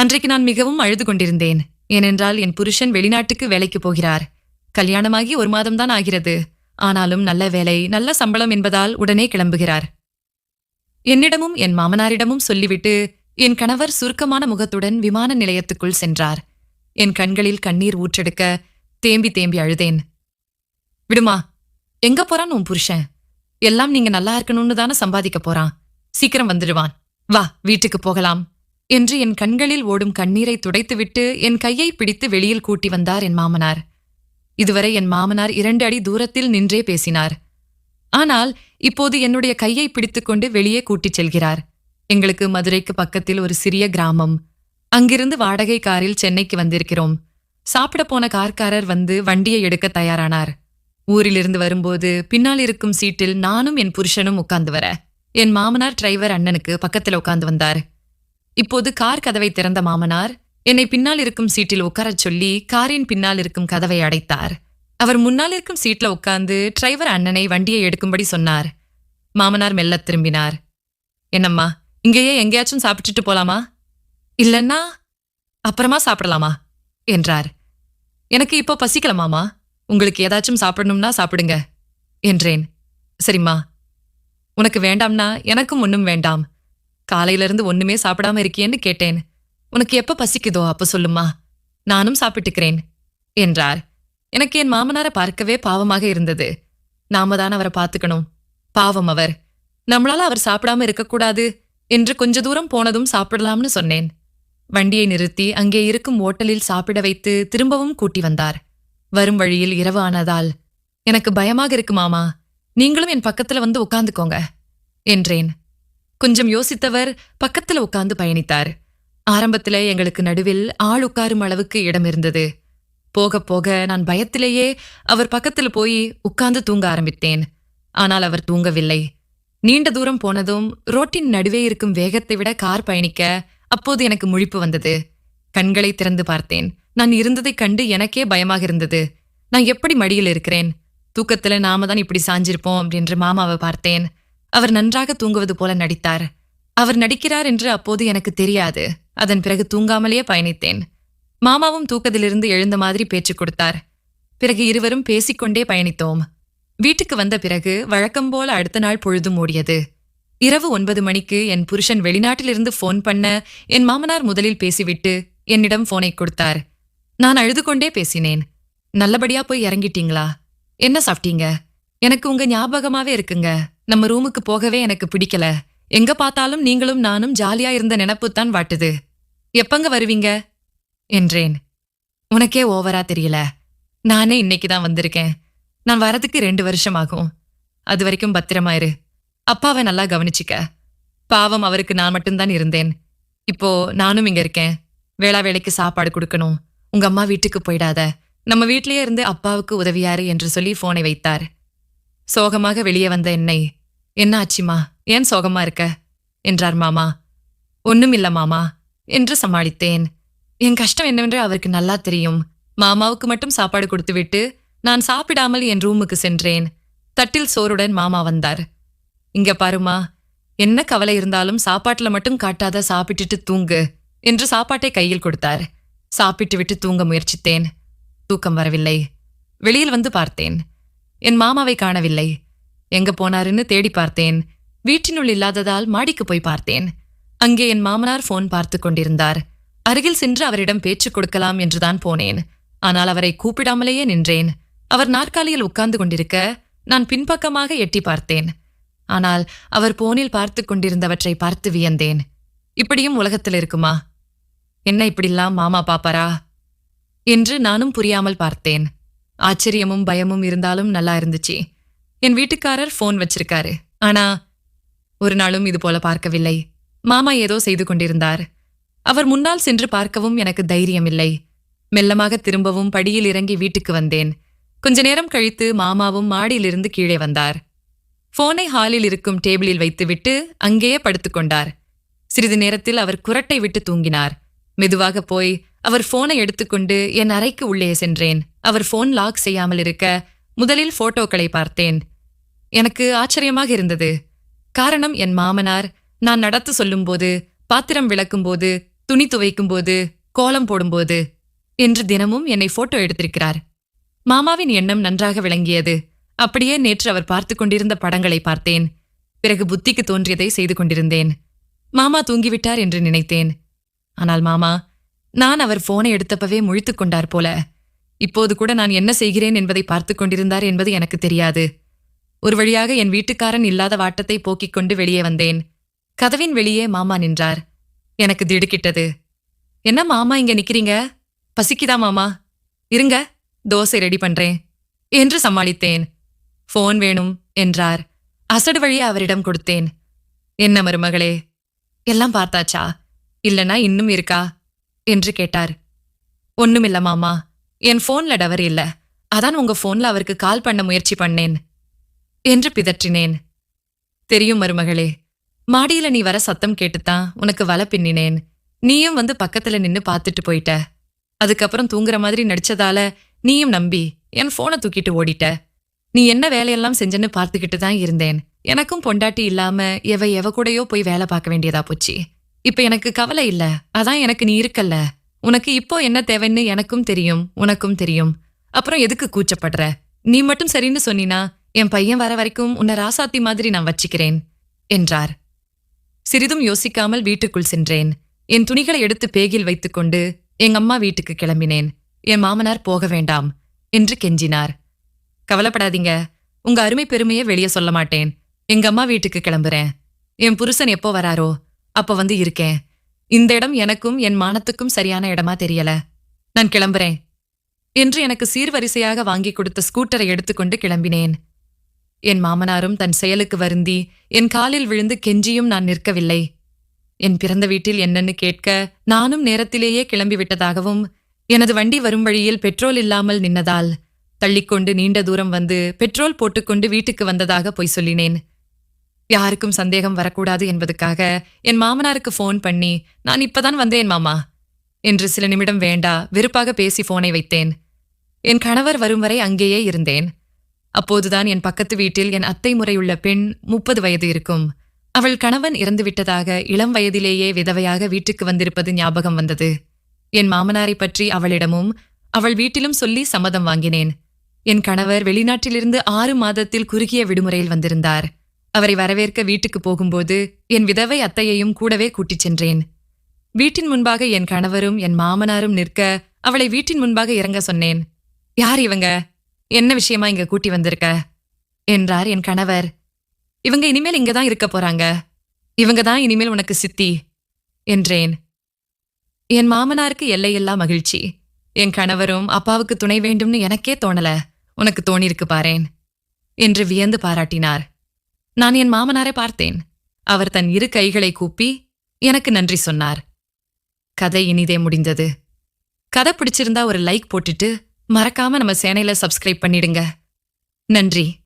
அன்றைக்கு நான் மிகவும் அழுது கொண்டிருந்தேன். ஏனென்றால் என் புருஷன் வெளிநாட்டுக்கு வேலைக்கு போகிறார். கல்யாணமாகி ஒரு மாதம்தான் ஆகிறது. ஆனாலும் நல்ல வேலை நல்ல சம்பளம் என்பதால் உடனே கிளம்புகிறார். என்னிடமும் என் மாமனாரிடமும் சொல்லிவிட்டு என் கணவர் சுருக்கமான முகத்துடன் விமான நிலையத்துக்குள் சென்றார். என் கண்களில் கண்ணீர் ஊற்றெடுக்க தேம்பி தேம்பி அழுதேன். விடுமா எங்க போறான் உன் புருஷன்? எல்லாம் நீங்க நல்லா இருக்கணும்னு தானே சம்பாதிக்க போறான். சீக்கிரம் வந்துடுவான். வா வீட்டுக்கு போகலாம். என்று என் கண்களில் ஓடும் கண்ணீரை துடைத்துவிட்டு என் கையை பிடித்து வெளியில் கூட்டி வந்தார் என் மாமனார். இதுவரை என் மாமனார் இரண்டு அடி தூரத்தில் நின்றே பேசினார். ஆனால் இப்போது என்னுடைய கையை பிடித்துக்கொண்டு வெளியே கூட்டிச் செல்கிறார். எங்களுக்கு மதுரைக்கு பக்கத்தில் ஒரு சிறிய கிராமம். அங்கிருந்து வாடகை காரில் சென்னைக்கு வந்திருக்கிறோம். சாப்பிட போன கார்காரர் வந்து வண்டியை எடுக்க தயாரானார். ஊரிலிருந்து வரும்போது பின்னால் இருக்கும் சீட்டில் நானும் என் புருஷனும் உட்கார்ந்து வர. என் மாமனார் டிரைவர் அண்ணனுக்கு பக்கத்தில் உட்கார்ந்து வந்தார். இப்போது கார் கதவை திறந்த மாமனார் என்னை பின்னால் இருக்கும் சீட்டில் உட்காரச் சொல்லி காரின் பின்னால் இருக்கும் கதவை அடைத்தார். அவர் முன்னால் இருக்கும் சீட்ல உட்கார்ந்து டிரைவர் அண்ணனை வண்டியை எடுக்கும்படி சொன்னார். மாமனார் மெல்ல திரும்பினார். என்னம்மா இங்கேயே எங்கேயாச்சும் சாப்பிட்டுட்டு போலாமா? இல்லன்னா அப்புறமா சாப்பிடலாமா? என்றார். எனக்கு இப்போ பசிக்கலமாமா. உங்களுக்கு ஏதாச்சும் சாப்பிடணும்னா சாப்பிடுங்க என்றேன். சரிம்மா. உனக்கு வேண்டாம்னா எனக்கும் ஒன்றும் வேண்டாம். காலையிலிருந்து ஒண்ணுமே சாப்பிடாம இருக்கியேன்னு கேட்டேன். உனக்கு எப்ப பசிக்குதோ அப்ப சொல்லுமா. நானும் சாப்பிட்டுக்கிறேன் என்றார். எனக்கு என் மாமனாரை பார்க்கவே பாவமாக இருந்தது. நாம தான் அவரை பார்த்துக்கணும். பாவம் அவர். நம்மளால அவர் சாப்பிடாம இருக்கக்கூடாது என்று கொஞ்ச தூரம் போனதும் சாப்பிடலாம்னு சொன்னேன். வண்டியை நிறுத்தி அங்கே இருக்கும் ஓட்டலில் சாப்பிட வைத்து திரும்பவும் கூட்டி வந்தார். வரும் வழியில் இரவு ஆனதால் எனக்கு பயமாக இருக்கு மாமா. நீங்களும் என் பக்கத்துல வந்து உட்கார்ந்துக்கோங்க என்றேன். கொஞ்சம் யோசித்தவர் பக்கத்துல உட்கார்ந்து பயணித்தார். ஆரம்பத்துல எங்களுக்கு நடுவில் ஆள் உட்காரும் அளவுக்கு இடம் இருந்தது. போக போக நான் பயத்திலேயே அவர் பக்கத்துல போய் உட்கார்ந்து தூங்க ஆரம்பித்தேன். ஆனால் அவர் தூங்கவில்லை. நீண்ட தூரம் போனதும் ரோட்டின் நடுவே இருக்கும் வேகத்தை விட கார் பயணிக்க அப்போது எனக்கு முழிப்பு வந்தது. கண்களை திறந்து பார்த்தேன். நான் இருந்ததைக் கண்டு எனக்கே பயமாக இருந்தது. நான் எப்படி மடியில் இருக்கிறேன்? தூக்கத்துல நாம தான் இப்படி சாஞ்சிருப்போம் அப்படின்று மாமாவை பார்த்தேன். அவர் நன்றாக தூங்குவது போல நடித்தார். அவர் நடிக்கிறார் என்று அப்போது எனக்கு தெரியாது. அதன் பிறகு தூங்காமலேயே பயணித்தேன். மாமாவும் தூக்கத்திலிருந்து எழுந்த மாதிரி பேச்சு கொடுத்தார். பிறகு இருவரும் பேசிக்கொண்டே பயணித்தோம். வீட்டுக்கு வந்த பிறகு வழக்கம் போல அடுத்த நாள் பொழுதும் ஓடியது இரவு ஒன்பது மணிக்கு என் புருஷன் வெளிநாட்டிலிருந்து ஃபோன் பண்ண என் மாமனார் முதலில் பேசிவிட்டு என்னிடம் போனை கொடுத்தார். நான் அழுது கொண்டே பேசினேன். நல்லபடியா போய் இறங்கிட்டீங்களா? என்ன சாப்பிட்டீங்க? எனக்கு உங்க ஞாபகமாவே இருக்குங்க. நம்ம ரூமுக்கு போகவே எனக்கு பிடிக்கல. எங்க பார்த்தாலும் நீங்களும் நானும் ஜாலியா இருந்த நினப்புத்தான் வாட்டுது. எப்பங்க வருவீங்க? என்றேன். உனக்கே ஓவரா தெரியல. நானே இன்னைக்கு தான் வந்திருக்கேன். நான் வரதுக்கு ரெண்டு வருஷம் ஆகும். அது வரைக்கும் பத்திரமா இரு. அப்பாவை நல்லா கவனிச்சுக்க. பாவம் அவருக்கு நான் மட்டும்தான் இருந்தேன். இப்போ நானும் இங்க இருக்கேன். வேளா வேலைக்கு சாப்பாடு கொடுக்கணும். உங்க அம்மா வீட்டுக்கு போயிடாத. நம்ம வீட்லயே இருந்து அப்பாவுக்கு உதவியாரு என்று சொல்லி போனை வைத்தார். சோகமாக வெளியே வந்த என்னை என்ன ஆச்சுமா ஏன் சோகமா இருக்க? என்றார் மாமா. ஒண்ணும் இல்ல மாமா என்று சமாளித்தேன். என் கஷ்டம் என்னவென்று அவருக்கு நல்லா தெரியும். மாமாவுக்கு மட்டும் சாப்பாடு கொடுத்துவிட்டு நான் சாப்பிடாமல் என் ரூமுக்கு சென்றேன். தட்டில் சோறுடன் மாமா வந்தார். இங்க பாருமா என்ன கவலை இருந்தாலும் சாப்பாட்டுல மட்டும் காட்டாத சாப்பிட்டுட்டு தூங்கு என்று சாப்பாட்டை கையில் கொடுத்தார். சாப்பிட்டு விட்டு தூங்க முயற்சித்தேன். தூக்கம் வரவில்லை. வெளியில் வந்து பார்த்தேன். என் மாமாவை காணவில்லை. எங்க போனாருன்னு தேடி பார்த்தேன். வீட்டினுள் இல்லாததால் மாடிக்கு போய் பார்த்தேன். அங்கே என் மாமனார் போன் பார்த்து கொண்டிருந்தார். அருகில் சென்று அவரிடம் பேச்சு கொடுக்கலாம் என்றுதான் போனேன். ஆனால் அவரை கூப்பிடாமலேயே நின்றேன். அவர் நாற்காலியில் உட்கார்ந்து கொண்டிருக்க நான் பின்பக்கமாக எட்டி பார்த்தேன். ஆனால் அவர் போனில் பார்த்து கொண்டிருந்தவற்றை பார்த்து வியந்தேன். இப்படியும் உலகத்தில் இருக்குமா? என்ன இப்படிலாம் மாமா பாப்பாரா? என்று நானும் புரியாமல் பார்த்தேன். ஆச்சரியமும் பயமும் இருந்தாலும் நல்லா இருந்துச்சு. என் வீட்டுக்காரர் ஃபோன் வச்சிருக்காரு. ஆனா ஒரு நாளும் இது போல பார்க்கவில்லை. மாமா ஏதோ செய்து கொண்டிருந்தார். அவர் முன்னால் சென்று பார்க்கவும் எனக்கு தைரியம் இல்லை மெல்லமாக திரும்பவும் படியில் இறங்கி வீட்டுக்கு வந்தேன். கொஞ்ச நேரம் கழித்து மாமாவும் மாடியிலிருந்து கீழே வந்தார். போனை ஹாலில் இருக்கும் டேபிளில் வைத்துவிட்டு அங்கேயே படுத்துக்கொண்டார் சிறிது நேரத்தில் அவர் குரட்டை விட்டு தூங்கினார். மெதுவாக போய் அவர் போனை எடுத்துக்கொண்டு என் அறைக்கு உள்ளே சென்றேன். அவர் போன் லாக் செய்யாமல் இருக்க முதலில் போட்டோக்களை பார்த்தேன். எனக்கு ஆச்சரியமாக இருந்தது. காரணம் என் மாமனார். நான் நடத்து சொல்லும்போது பாத்திரம் விளக்கும்போது துணி துவைக்கும் போது கோலம் போடும்போது என்று தினமும் என்னை போட்டோ எடுத்திருக்கிறார். மாமாவின் எண்ணம் நன்றாக விளங்கியது. அப்படியே நேற்று அவர் பார்த்து கொண்டிருந்த படங்களை பார்த்தேன். பிறகு புத்திக்கு தோன்றியதை செய்து கொண்டிருந்தேன். மாமா தூங்கிவிட்டார் என்று நினைத்தேன். ஆனால் மாமா நான் அவர் போனை எடுத்தப்பவே முழித்துக் கொண்டார் போல. இப்போது கூட நான் என்ன செய்கிறேன் என்பதை பார்த்துக் கொண்டிருந்தார் என்பது எனக்கு தெரியாது. ஒரு வழியாக என் வீட்டுக்காரன் இல்லாத வாட்டத்தை போக்கிக் கொண்டு வெளியே வந்தேன். கதவின் வெளியே மாமா நின்றார். எனக்கு திடுக்கிட்டது. என்ன மாமா இங்க நிக்கிறீங்க? பசிக்குதா மாமா? இருங்க தோசை ரெடி பண்றேன் என்று சமாளித்தேன். ஃபோன் வேணும் என்றார். அசடு வழியே அவரிடம் கொடுத்தேன். என்ன மருமகளே எல்லாம் பார்த்தாச்சா? இல்லனா இன்னும் இருக்கா? என்று கேட்டார். ஒன்னுமில்ல மாமா. என் போன்ல டவர் இல்ல. அதான் உங்க போன்ல அவருக்கு கால் பண்ண முயற்சி பண்ணேன். என்று பிதற்றினேன். தெரியும் மருமகளே மாடியில நீ வர சத்தம் கேட்டுத்தான் உனக்கு வலை பின்னினேன். நீயும் வந்து பக்கத்துல நின்னு பார்த்துட்டு போயிட்ட. அதுக்கப்புறம் தூங்குற மாதிரி நடிச்சதால நீயும் நம்பி என் போனை தூக்கிட்டு ஓடிட்ட. நீ என்ன வேலையெல்லாம் செஞ்சேன்னு பார்த்துக்கிட்டு தான் இருந்தேன். எனக்கும் பொண்டாட்டி இல்லாம எவ எவ கூடயோ போய் வேலை பார்க்க வேண்டியதா போச்சு. இப்ப எனக்கு கவலை இல்ல. அதான் எனக்கு நீ இருக்கல்ல. உனக்கு இப்போ என்ன தேவைன்னு எனக்கும் தெரியும் உனக்கும் தெரியும். அப்புறம் எதுக்கு கூச்சப்படுற? நீ மட்டும் சரின்னு சொன்னினா என் பையன் வர வரைக்கும் உன்னை ராசாத்தி மாதிரி நான் வச்சுக்கிறேன் என்றார். சிறிதும் யோசிக்காமல் வீட்டுக்குள் சென்றேன். என் துணிகளை எடுத்து பேகில் வைத்துக்கொண்டு எங்க அம்மா வீட்டுக்கு கிளம்பினேன். என் மாமனார் போக வேண்டாம் என்று கெஞ்சினார். கவலைப்படாதீங்க உங்க அருமை பெருமையை வெளியே சொல்ல மாட்டேன். எங்க அம்மா வீட்டுக்கு கிளம்புறேன். என் புருஷன் எப்போ வராரோ அப்ப வந்து இருக்கேன். இந்த இடம் எனக்கும் என் மானத்துக்கும் சரியான இடமா தெரியல. நான் கிளம்புறேன். என்று எனக்கு சீர்வரிசையாக வாங்கி கொடுத்த ஸ்கூட்டரை எடுத்துக்கொண்டு கிளம்பினேன். என் மாமனாரும் தன் செயலுக்கு வருந்தி என் காலில் விழுந்து கெஞ்சியும் நான் நிற்கவில்லை. என் பிறந்த வீட்டில் என்னன்னு கேட்க நானும் நேரத்திலேயே கிளம்பி விட்டதாகவும் எனது வண்டி வரும் வழியில் பெட்ரோல் இல்லாமல் நின்னதால் தள்ளிக்கொண்டு நீண்ட தூரம் வந்து பெட்ரோல் போட்டுக்கொண்டு வீட்டுக்கு வந்ததாக பொய் சொல்லினேன். யாருக்கும் சந்தேகம் வரக்கூடாது என்பதுக்காக என் மாமனாருக்கு ஃபோன் பண்ணி நான் இப்பதான் வந்தேன் மாமா. என்று சில நிமிடம் வேண்டா வெறுப்பாக பேசி போனை வைத்தேன். என் கணவர் வரும் வரை அங்கேயே இருந்தேன். அப்போதுதான் என் பக்கத்து வீட்டில் என் அத்தை முறையுள்ள பெண் முப்பது வயது இருக்கும். அவள் கணவன் இறந்துவிட்டதாக இளம் வயதிலேயே விதவையாக வீட்டுக்கு வந்திருப்பது ஞாபகம் வந்தது. என் மாமனாரை பற்றி அவளிடமும் அவள் வீட்டிலும் சொல்லி சம்மதம் வாங்கினேன். என் கணவர் வெளிநாட்டிலிருந்து ஆறு மாதத்தில் குறுகிய விடுமுறையில் வந்திருந்தார். அவரை வரவேற்க வீட்டுக்கு போகும்போது என் விதவை அத்தையையும் கூடவே கூட்டிச் சென்றேன். வீட்டின் முன்பாக என் கணவரும் என் மாமனாரும் நிற்க அவளை வீட்டின் முன்பாக இறங்க சொன்னேன். யார் இவங்க? என்ன விஷயமா இங்க கூட்டி வந்திருக்க? என்றார் என் கணவர். இவங்க இனிமேல் இங்க தான் இருக்க போறாங்க. இவங்க தான் இனிமேல் உனக்கு சித்தி என்றேன். என் மாமனாருக்கு எல்லையில்லா மகிழ்ச்சி. என் கணவரும் அப்பாவுக்கு துணை வேண்டும்னு எனக்கே தோணல. உனக்கு தோணிருக்கு பாரேன் என்று வியந்து பாராட்டினார். நான் என் மாமனாரை பார்த்தேன். அவர் தன் இரு கைகளை கூப்பி எனக்கு நன்றி சொன்னார். கதை இனிதே முடிந்தது. கதை பிடிச்சிருந்தா ஒரு லைக் போட்டுட்டு மறக்காம நம்ம சேனையில சப்ஸ்கிரைப் பண்ணிடுங்க. நன்றி.